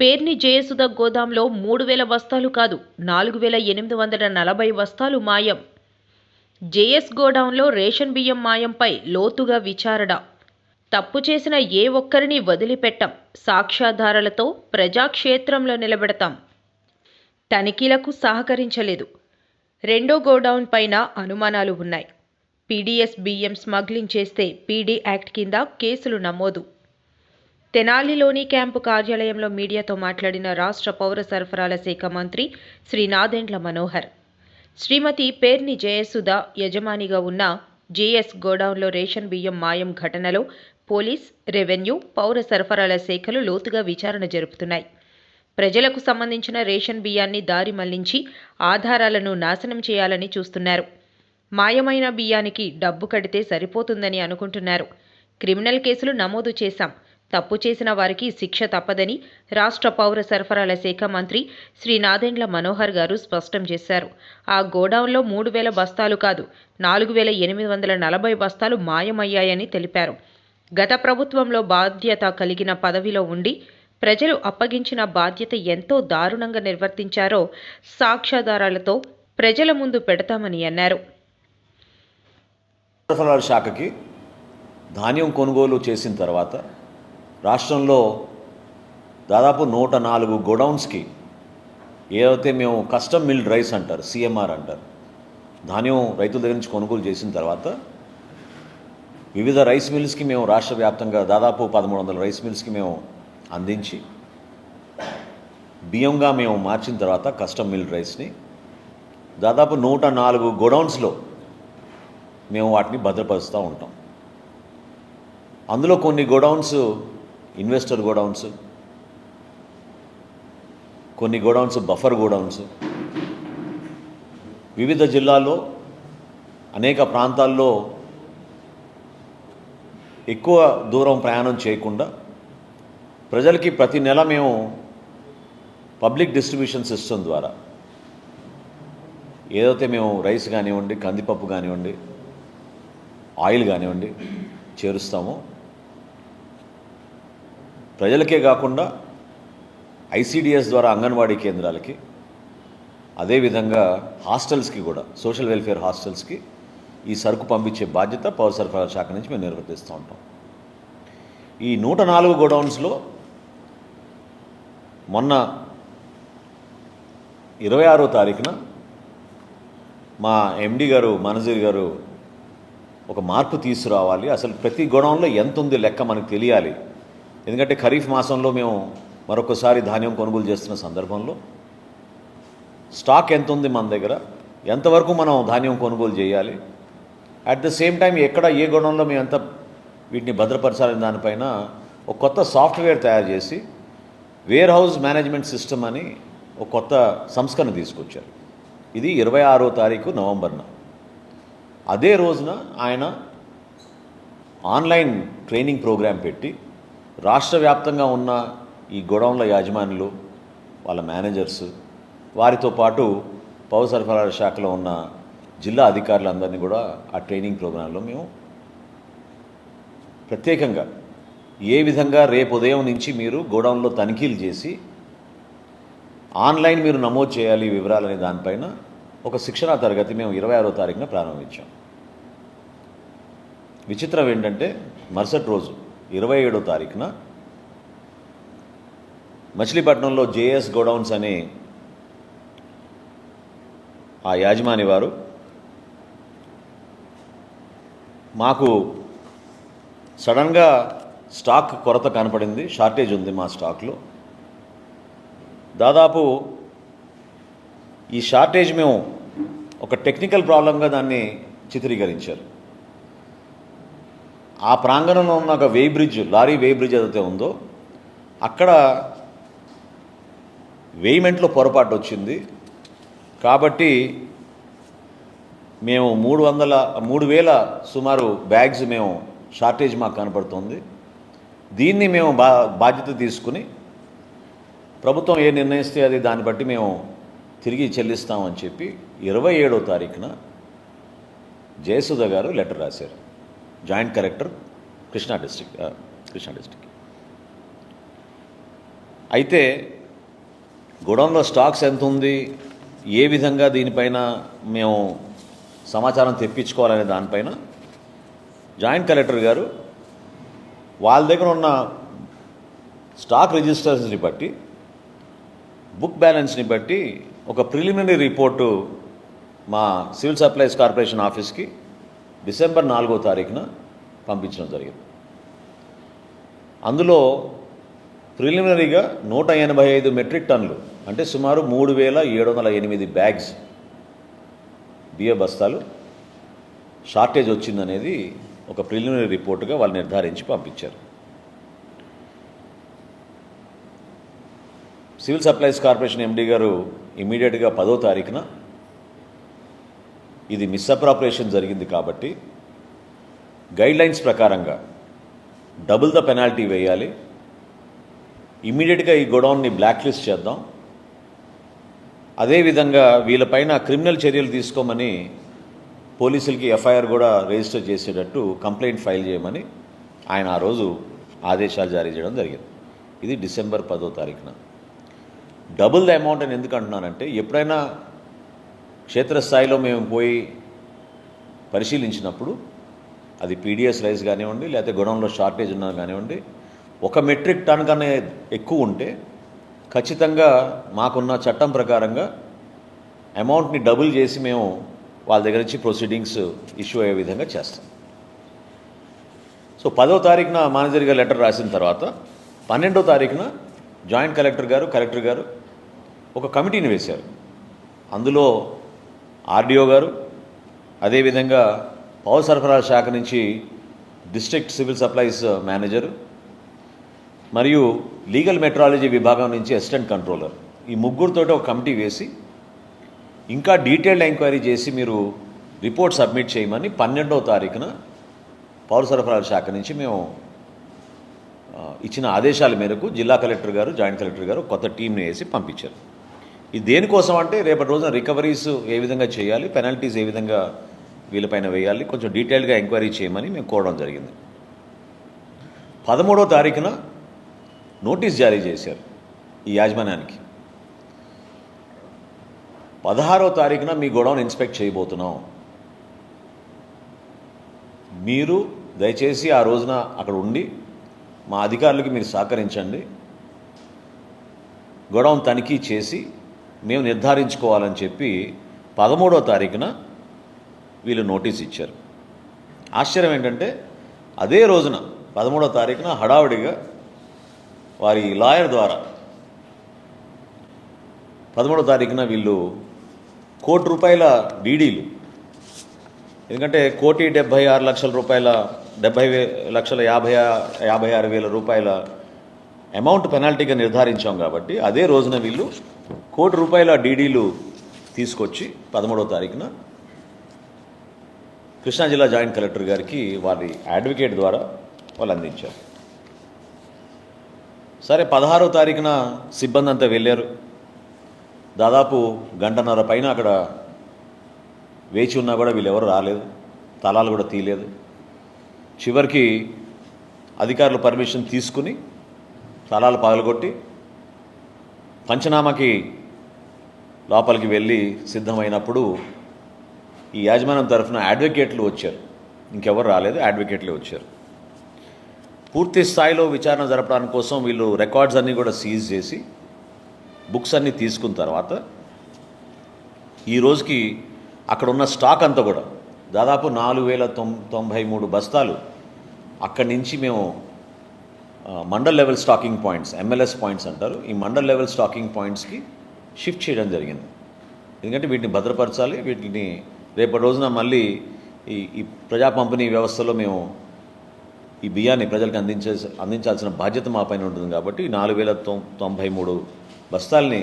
పేర్ని జయసుధ గోదాంలో మూడు వేల బస్తాలు కాదు నాలుగు వేల ఎనిమిది వందల నలభై బస్తాలు మాయం. జేఎస్ గోడౌన్లో రేషన్ బియ్యం మాయంపై లోతుగా విచారణ. తప్పు చేసిన ఏ ఒక్కరిని వదిలిపెట్టం సాక్ష్యాధారాలతో ప్రజాక్షేత్రంలో నిలబెడతాం. తనిఖీలకు సహకరించలేదు. రెండో గోడౌన్ పైన అనుమానాలు ఉన్నాయి. పీడీఎస్ బియ్యం స్మగ్లింగ్ చేస్తే పీడీ యాక్ట్ కింద కేసులు నమోదు. తెనాలిలోని క్యాంపు కార్యాలయంలో మీడియాతో మాట్లాడిన రాష్ట్ర పౌర సరఫరాల శాఖ మంత్రి శ్రీ నాదెండ్ల మనోహర్. శ్రీమతి పేర్ని జయసుధ యజమానిగా ఉన్న జేఎస్ గోడౌన్లో రేషన్ బియ్యం మాయం ఘటనలో పోలీస్ రెవెన్యూ పౌర సరఫరాల శాఖలు లోతుగా విచారణ జరుపుతున్నాయి. ప్రజలకు సంబంధించిన రేషన్ బియ్యాన్ని దారి మళ్ళించి ఆధారాలను నాశనం చేయాలని చూస్తున్నారు. మాయమైన బియ్యానికి డబ్బు కడితే సరిపోతుందని అనుకుంటున్నారు. క్రిమినల్ కేసులు నమోదు చేశాం. తప్పు చేసిన వారికి శిక్ష తప్పదని రాష్ట్ర పౌర సరఫరాల శాఖ మంత్రి శ్రీ నాదెండ్ల మనోహర్ గారు స్పష్టం చేశారు. ఆ గోడౌన్లో మూడు వేల బస్తాలు కాదు నాలుగు వేల ఎనిమిది వందల నలభై బస్తాలు మాయమయ్యాయని తెలిపారు. గత ప్రభుత్వంలో బాధ్యత కలిగిన పదవిలో ఉండి ప్రజలు అప్పగించిన బాధ్యత ఎంతో దారుణంగా నిర్వర్తించారో సాక్ష్యాధారాలతో ప్రజల ముందు పెడతామని అన్నారు. సరఫరాల శాఖకి ధాన్యం కొనుగోలు చేసిన తర్వాత రాష్ట్రంలో దాదాపు నూట నాలుగు గోడౌన్స్కి ఏదైతే మేము కస్టమ్ మిల్డ్ రైస్ అంటారు సిఎంఆర్ అంటారు ధాన్యం రైతుల దగ్గర నుంచి కొనుగోలు చేసిన తర్వాత వివిధ రైస్ మిల్స్కి మేము రాష్ట్ర వ్యాప్తంగా దాదాపు పదమూడు వందల రైస్ మిల్స్కి మేము అందించి బియ్యంగా మేము మార్చిన తర్వాత కస్టమ్ మిల్డ్ రైస్ని దాదాపు నూట నాలుగు గోడౌన్స్లో మేము వాటిని భద్రపరుస్తూ ఉంటాం. అందులో కొన్ని గోడౌన్స్ ఇన్వెస్టర్ గోడౌన్స్ కొన్ని గోడౌన్స్ బఫర్ గోడౌన్స్. వివిధ జిల్లాల్లో అనేక ప్రాంతాల్లో ఎక్కువ దూరం ప్రయాణం చేయకుండా ప్రజలకి ప్రతి నెల మేము పబ్లిక్ డిస్ట్రిబ్యూషన్ సిస్టమ్ ద్వారా ఏదైతే మేము రైస్ కానివ్వండి కందిపప్పు కానివ్వండి ఆయిల్ కానివ్వండి చేరుస్తామో ప్రజలకే కాకుండా ఐసీడిఎస్ ద్వారా అంగన్వాడీ కేంద్రాలకి అదేవిధంగా హాస్టల్స్కి కూడా సోషల్ వెల్ఫేర్ హాస్టల్స్కి ఈ సరుకు పంపించే బాధ్యత పౌర సరఫరా శాఖ నుంచి మేము నిర్వర్తిస్తూ ఉంటాం. ఈ నూట నాలుగు గోడౌన్స్లో మొన్న ఇరవై ఆరో తారీఖున మా ఎండి గారు మేనేజర్ గారు ఒక మార్పు తీసుకురావాలి. అసలు ప్రతి గోడౌన్లో ఎంత ఉంది లెక్క మనకు తెలియాలి. ఎందుకంటే ఖరీఫ్ మాసంలో మేము మరొకసారి ధాన్యం కొనుగోలు చేస్తున్న సందర్భంలో స్టాక్ ఎంత ఉంది మన దగ్గర? ఎంతవరకు మనం ధాన్యం కొనుగోలు చేయాలి? అట్ ద సేమ్ టైం ఎక్కడ ఏ గుణంలో మేము ఎంత వీటిని భద్రపరచాలని దానిపైన ఒక కొత్త సాఫ్ట్వేర్ తయారు చేసి వేర్ హౌస్ మేనేజ్మెంట్ సిస్టమ్ అని ఒక కొత్త సంస్కరణ తీసుకొచ్చారు. ఇది ఇరవై ఆరో తారీఖు నవంబర్న అదే రోజున ఆయన ఆన్లైన్ ట్రైనింగ్ ప్రోగ్రాం పెట్టి రాష్ట్ర వ్యాప్తంగా ఉన్న ఈ గోడౌన్ల యాజమానులు వాళ్ళ మేనేజర్స్ వారితో పాటు పౌర సరఫరాల శాఖలో ఉన్న జిల్లా అధికారులందరినీ కూడా ఆ ట్రైనింగ్ ప్రోగ్రాంలో మేము ప్రత్యేకంగా ఏ విధంగా రేపు ఉదయం నుంచి మీరు గోడౌన్లో తనిఖీలు చేసి ఆన్లైన్ మీరు నమోదు చేయాలి వివరాలనే దానిపైన ఒక శిక్షణా తరగతి మేము ఇరవై ఆరో తారీఖున ప్రారంభించాం. విచిత్రం ఏంటంటే మరుసటి రోజు ఇరవై ఏడో తారీఖున మచిలీపట్నంలో జేఎస్ గోడౌన్స్ అనే ఆ యాజమాని వారు మాకు సడన్గా స్టాక్ కొరత కనపడింది షార్టేజ్ ఉంది మా స్టాక్లో. దాదాపు ఈ షార్టేజ్ మేము ఒక టెక్నికల్ ప్రాబ్లంగా దాన్ని చిత్రీకరించారు. ఆ ప్రాంగణంలో ఉన్న ఒక weigh bridge lorry weigh bridge ఏదైతే ఉందో అక్కడ వేయిమెంట్లో పొరపాటు వచ్చింది. కాబట్టి మేము మూడు వందల మూడు వేల సుమారు బ్యాగ్స్ మేము షార్టేజ్ మాకు కనపడుతుంది. దీన్ని మేము బా బాధ్యత తీసుకుని ప్రభుత్వం ఏ నిర్ణయిస్తే అది దాన్ని బట్టి మేము తిరిగి చెల్లిస్తామని చెప్పి ఇరవై ఏడో తారీఖున జయసుధ గారు లెటర్ రాశారు. Joint collector Krishna district Krishna district అయితే గోడౌన్లో స్టాక్స్ ఎంత ఉంది? ఏ విధంగా దీనిపైన మేము సమాచారం తెప్పించుకోవాలనే దానిపైన జాయింట్ కలెక్టర్ గారు వాళ్ళ దగ్గర ఉన్న స్టాక్ రిజిస్టర్స్ని బట్టి బుక్ బ్యాలెన్స్ని బట్టి ఒక ప్రిలిమినరీ రిపోర్టు మా సివిల్ సప్లైస్ కార్పొరేషన్ ఆఫీస్కి డిసెంబర్ నాలుగో తారీఖున పంపించడం జరిగింది. అందులో ప్రిలిమినరీగా నూట ఎనభై ఐదు మెట్రిక్ టన్నులు అంటే సుమారు మూడు వేల ఏడు వందల ఎనిమిది బ్యాగ్స్ బియ్య బస్తాలు షార్టేజ్ వచ్చిందనేది ఒక ప్రిలిమినరీ రిపోర్టుగా వాళ్ళు నిర్ధారించి పంపించారు. సివిల్ సప్లైస్ కార్పొరేషన్ ఎండీ గారు ఇమీడియట్గా పదో తారీఖున ఇది మిస్అప్రాపరేషన్ జరిగింది కాబట్టి గైడ్లైన్స్ ప్రకారంగా డబుల్ ద పెనాల్టీ వేయాలి. ఇమీడియట్గా ఈ గొడౌన్ని బ్లాక్ లిస్ట్ చేద్దాం అదేవిధంగా వీళ్ళపైన క్రిమినల్ చర్యలు తీసుకోమని పోలీసులకి ఎఫ్ఐఆర్ కూడా రిజిస్టర్ చేసేటట్టు కంప్లైంట్ ఫైల్ చేయమని ఆయన ఆ రోజు ఆదేశాలు జారీ చేయడం జరిగింది. ఇది డిసెంబర్ పదో తారీఖున. డబుల్ ద అమౌంట్ అని ఎందుకు అంటున్నానంటే ఎప్పుడైనా క్షేత్రస్థాయిలో మేము పోయి పరిశీలించినప్పుడు అది పీడిఎస్ రైస్ కానివ్వండి లేకపోతే గొడవంలో షార్టేజ్ ఉన్నా కానివ్వండి ఒక మెట్రిక్ టన్ కన్నా ఎక్కువ ఉంటే ఖచ్చితంగా మాకున్న చట్టం ప్రకారంగా అమౌంట్ని డబుల్ చేసి మేము వాళ్ళ దగ్గర నుంచి ప్రొసీడింగ్స్ ఇష్యూ అయ్యే విధంగా చేస్తాం. సో పదో తారీఖున మేనేజర్ గారు లెటర్ రాసిన తర్వాత పన్నెండో తారీఖున జాయింట్ కలెక్టర్ గారు కలెక్టర్ గారు ఒక కమిటీని వేశారు. అందులో ఆర్డీఓ గారు అదేవిధంగా పౌర సరఫరాల శాఖ నుంచి డిస్ట్రిక్ట్ సివిల్ సప్లైస్ మేనేజరు మరియు లీగల్ మెట్రాలజీ విభాగం నుంచి అసిస్టెంట్ కంట్రోలర్. ఈ ముగ్గురితో ఒక కమిటీ వేసి ఇంకా డీటెయిల్డ్ ఎంక్వైరీ చేసి మీరు రిపోర్ట్ సబ్మిట్ చేయమని పన్నెండవ తారీఖున పౌర సరఫరాల శాఖ నుంచి మేము ఇచ్చిన ఆదేశాల మేరకు జిల్లా కలెక్టర్ గారు జాయింట్ కలెక్టర్ గారు కొత్త టీంని వేసి పంపించారు. ఇది దేనికోసం అంటే రేపటి రోజున రికవరీస్ ఏ విధంగా చేయాలి పెనాల్టీస్ ఏ విధంగా వీళ్ళపైన వేయాలి కొంచెం డీటెయిల్గా ఎంక్వైరీ చేయమని మేము కోరడం జరిగింది. పదమూడో తారీఖున నోటీస్ జారీ చేశారు ఈ యాజమాన్యానికి. పదహారో తారీఖున మీ గొడవను ఇన్స్పెక్ట్ చేయబోతున్నాం. మీరు దయచేసి ఆ రోజున అక్కడ ఉండి మా అధికారులకి మీరు సహకరించండి. గొడవను తనిఖీ చేసి మేము నిర్ధారించుకోవాలని చెప్పి పదమూడో తారీఖున వీళ్ళు నోటీస్ ఇచ్చారు. ఆశ్చర్యం ఏంటంటే అదే రోజున పదమూడో తారీఖున హడావుడిగా వారి లాయర్ ద్వారా పదమూడో తారీఖున వీళ్ళు కోటి రూపాయల డీడీలు ఎందుకంటే కోటి డెబ్భై ఆరు లక్షల రూపాయల డెబ్భై లక్షల యాభై యాభై ఆరు వేల రూపాయల అమౌంట్ పెనాల్టీగా నిర్ధారించాం కాబట్టి అదే రోజున వీళ్ళు కోటి రూపాయల డీడీలు తీసుకొచ్చి పదమూడవ తారీఖున కృష్ణా జిల్లా జాయింట్ కలెక్టర్ గారికి వారి అడ్వకేట్ ద్వారా వాళ్ళు అందించారు. సరే పదహారో తారీఖున సిబ్బంది అంతా వెళ్ళారు. దాదాపు గంటన్నర పైన అక్కడ వేచి ఉన్నా కూడా వీళ్ళెవరు రాలేదు. తలాలు కూడా తీయలేదు. చివరికి అధికారులు పర్మిషన్ తీసుకుని స్థలాలు పగలగొట్టి పంచనామకి లోపలికి వెళ్ళి సిద్ధమైనప్పుడు ఈ యాజమాన్యం తరఫున అడ్వకేట్లు వచ్చారు. ఇంకెవరు రాలేదు అడ్వకేట్లే వచ్చారు. పూర్తి స్థాయిలో విచారణ జరపడానికి కోసం వీళ్ళు రికార్డ్స్ అన్నీ కూడా సీజ్ చేసి బుక్స్ అన్నీ తీసుకున్న తర్వాత ఈ రోజుకి అక్కడ ఉన్న స్టాక్ అంతా కూడా దాదాపు నాలుగు వేల తొం తొంభై మూడు బస్తాలు అక్కడి నుంచి మేము mandal level stocking points MLS points అంటారు. ఈ మండల్ లెవెల్ స్టాకింగ్ పాయింట్స్కి షిఫ్ట్ చేయడం జరిగింది. ఎందుకంటే వీటిని భద్రపరచాలి వీటిని రేపటి రోజున మళ్ళీ ఈ ఈ ప్రజా పంపిణీ వ్యవస్థలో మేము ఈ బియ్యాన్ని ప్రజలకు అందించే అందించాల్సిన బాధ్యత మా పైన ఉంటుంది కాబట్టి నాలుగు వేల తొం తొంభై మూడు బస్తాల్ని